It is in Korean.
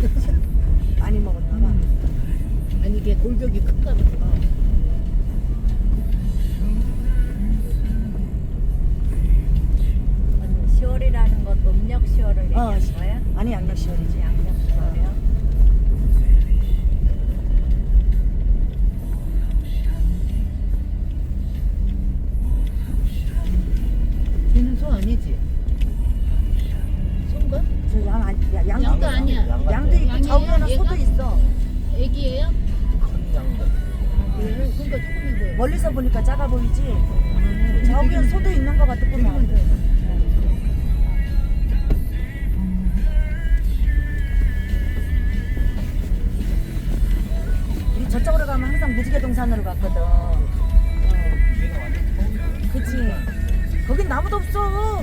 그렇잖아. 많이 먹었나 봐. 아니 이게 골격이 큰가 봐. 언니 시월이라는 것도 음력 시월을 어, 얘기하는 거야? 아니 양력 시월이지. 양력 시월이요? 쟤는 소 아니지? 아니, 야, 양도, 양도 아니야. 양도, 양도 있고 저거는 소도 얘가? 있어. 애기예요? 큰 양도. 얘는 그러니까 조금이 보여. 멀리서 보니까 작아 보이지. 음, 저기는 소도 있는 것 같더구만. 음. 우리 저쪽으로 가면 항상 무지개 동산으로 갔거든. 어. 그치. 거긴 나무도 없어.